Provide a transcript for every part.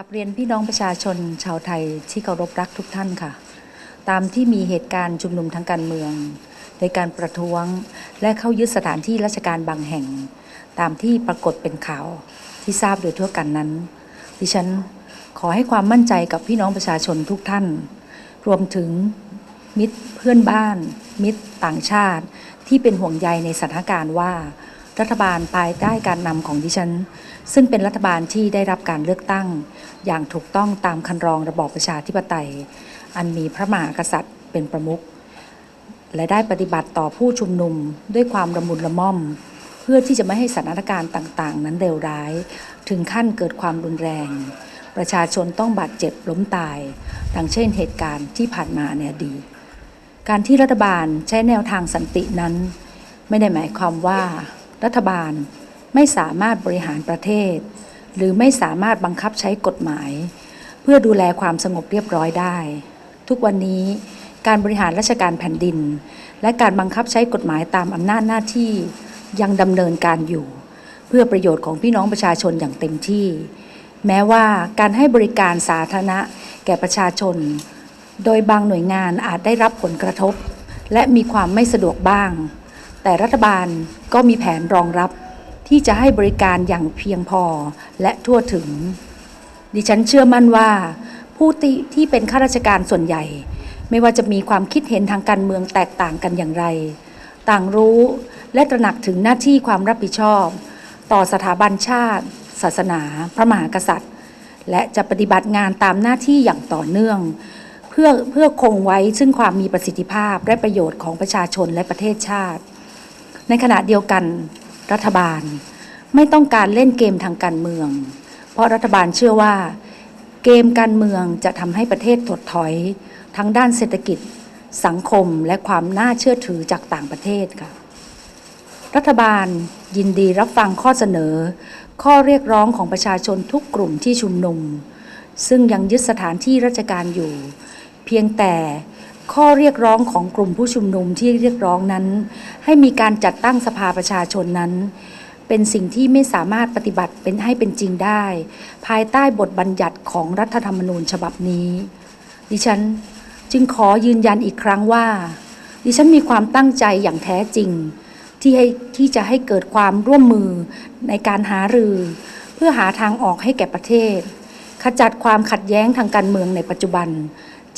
กับเรียนพี่น้องประชาชนชาวไทยที่เคารพรักทุกท่านค่ะ ตามที่มีเหตุการณ์ชุมนุมทางการเมืองในการประท้วงและเข้ายึดสถานที่ราชการบางแห่ง ตามที่ปรากฏเป็นข่าวที่ทราบโดยทั่วกันนั้น ดิฉันขอให้ความมั่นใจกับพี่น้องประชาชนทุกท่าน รวมถึงมิตรเพื่อนบ้าน มิตรต่างชาติ ที่เป็นห่วงใยในสถานการณ์ว่า รัฐบาลภายใต้การนำของดิฉัน ซึ่งเป็นรัฐบาลที่ได้รับการเลือกตั้ง อย่างถูกต้องตามคันรองระบอบประชาธิปไตย อันมีพระมหากษัตริย์เป็นประมุขและได้ปฏิบัติต่อผู้ชุมนุมด้วยความระมุนละม่อม เพื่อที่จะไม่ให้สถานการณ์ต่างๆ นั้นเลวร้าย ถึงขั้นเกิดความรุนแรง ประชาชนต้องบาดเจ็บล้มตาย ดังเช่นเหตุการณ์ที่ผ่านมาในอดีตการที่รัฐบาลใช้แนวทางสันตินั้น ไม่ได้หมายความว่า รัฐบาลไม่สามารถบริหารประเทศ หรือไม่สามารถบังคับใช้กฎหมาย เพื่อดูแลความสงบเรียบร้อยได้ ทุกวันนี้การบริหารราชการแผ่นดิน และการบังคับใช้กฎหมายตามอำนาจหน้าที่ยังดำเนินการอยู่ เพื่อประโยชน์ของพี่น้องประชาชนอย่างเต็มที่ แม้ว่าการให้บริการสาธารณะแก่ประชาชน โดยบางหน่วยงานอาจได้รับผลกระทบ และมีความไม่สะดวกบ้าง แต่รัฐบาลก็มีแผนรองรับที่จะให้บริการอย่างเพียงพอและทั่วถึง ดิฉันเชื่อมั่นว่า ผู้ที่ที่เป็นข้าราชการส่วนใหญ่ ไม่ว่าจะมีความคิดเห็นทางการเมืองแตกต่างกันอย่างไร ต่างรู้และตระหนักถึงหน้าที่ความรับผิดชอบ ต่อสถาบันชาติ ศาสนา พระมหากษัตริย์ และจะปฏิบัติงานตามหน้าที่อย่างต่อเนื่อง เพื่อเพื่อคงไว้ซึ่งความมีประสิทธิภาพและประโยชน์ของประชาชนและประเทศชาติ ในขณะเดียวกันรัฐบาลไม่ต้องการเล่นเกมทางการเมือง เพราะรัฐบาลเชื่อว่า เกมการเมืองจะทำให้ประเทศถดถอย ทั้งด้านเศรษฐกิจ สังคมและความน่าเชื่อถือจากต่างประเทศค่ะ รัฐบาลยินดีรับฟังข้อเสนอ ข้อเรียกร้องของประชาชนทุกกลุ่มที่ชุมนุม ซึ่งยังยึดสถานที่ราชการอยู่ เพียงแต่ ข้อเรียกร้องของกลุ่มผู้ชุมนุมที่เรียกร้องนั้น ให้มีการจัดตั้งสภาประชาชนนั้น เป็นสิ่งที่ไม่สามารถปฏิบัติเป็นให้เป็นจริงได้ ภายใต้บทบัญญัติของรัฐธรรมนูญฉบับนี้ ดิฉันจึงขอยืนยันอีกครั้งว่า ดิฉันมีความตั้งใจอย่างแท้จริง ที่ให้ที่จะให้เกิดความร่วมมือในการหารือ เพื่อหาทางออกให้แก่ประเทศ ขจัดความขัดแย้งทางการเมืองในปัจจุบัน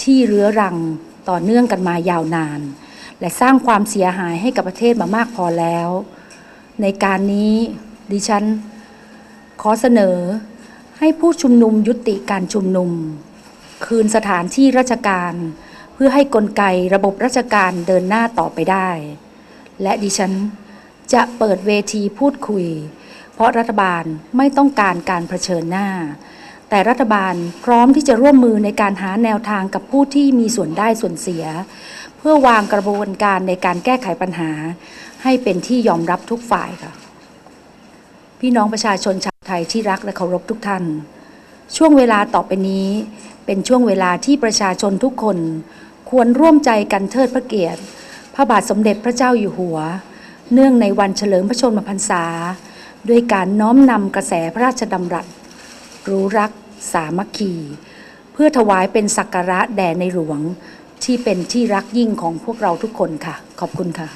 ที่เรื้อรัง ต่อเนื่องกันมายาวนาน และสร้างความเสียหายให้กับประเทศมามากพอแล้ว ในการนี้ดิฉัน ขอเสนอให้ผู้ชุมนุมยุติการชุมนุม คืนสถานที่ราชการ เพื่อให้กลไกระบบราชการเดินหน้าต่อไปได้ และดิฉันจะเปิดเวทีพูดคุย เพราะรัฐบาลไม่ต้องการการเผชิญหน้า แต่รัฐบาลพร้อมที่จะร่วมมือในการหาแนวทางกับผู้ที่มีส่วนได้ส่วนเสีย เพื่อวางกระบวนการในการแก้ไขปัญหา ให้เป็นที่ยอมรับทุกฝ่ายค่ะ พี่น้องประชาชนชาวไทยที่รักและเคารพทุกท่าน ช่วงเวลาต่อไปนี้เป็นช่วงเวลาที่ประชาชนทุกคนควรร่วมใจกันเทิดพระเกียรติ พระบาทสมเด็จพระเจ้าอยู่หัว เนื่องในวันเฉลิมพระชนมพรรษา ด้วยการน้อมนำกระแสพระราชดำรัส รู้รัก สามัคคี เพื่อถวายเป็นสักการะแด่ในหลวงที่เป็นที่รักยิ่งของพวกเราทุกคนค่ะ ขอบคุณค่ะ